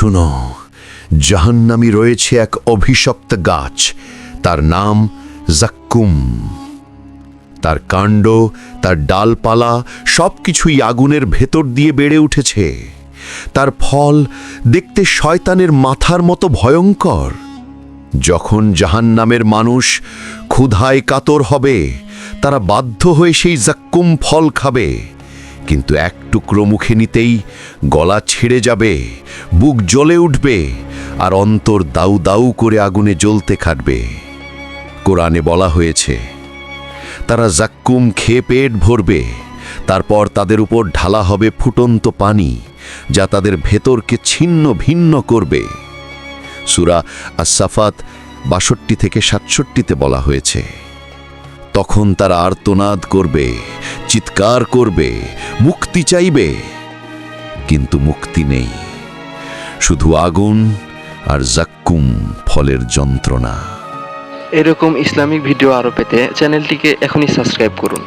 শুনো, জাহান্নামি রয়েছে এক অভিশপ্ত গাছ, তার নাম জাক্কুম। তার কাণ্ড, তার ডালপালা সব কিছুই আগুনের ভেতর দিয়ে বেড়ে উঠেছে। তার ফল দেখতে শয়তানের মাথার মতো ভয়ঙ্কর। যখন জাহান্নামের মানুষ ক্ষুধায় কাতর হবে, তারা বাধ্য হয়ে সেই জাক্কুম ফল খাবে। কিন্তু এক টুকরো মুখে নিতেই গলা ছেড়ে যাবে, বুক জ্বলে উঠবে, আর অন্তর দাউ দাউ করে আগুনে জ্বলতে খাটবে। কোরআনে বলা হয়েছে, তারা জাক্কুম খেয়ে পেট ভরবে, তারপর তাদের উপর ঢালা হবে ফুটন্ত পানি, যা তাদের ভেতরকে ছিন্ন ভিন্ন করবে। সুরা আসাফাত বাষট্টি থেকে সাতষট্টিতে বলা হয়েছে, তখন তারা আর্তনাদ করবে, চিৎকার করবে মুক্তি চাইবে, কিন্তু মুক্তি নেই। শুধু আগুন আর জাক্কুম ফলের যন্ত্রণা। এরকম ইসলামিক ভিডিও আরও পেতে চ্যানেলটিকে এখনই সাবস্ক্রাইব করুন।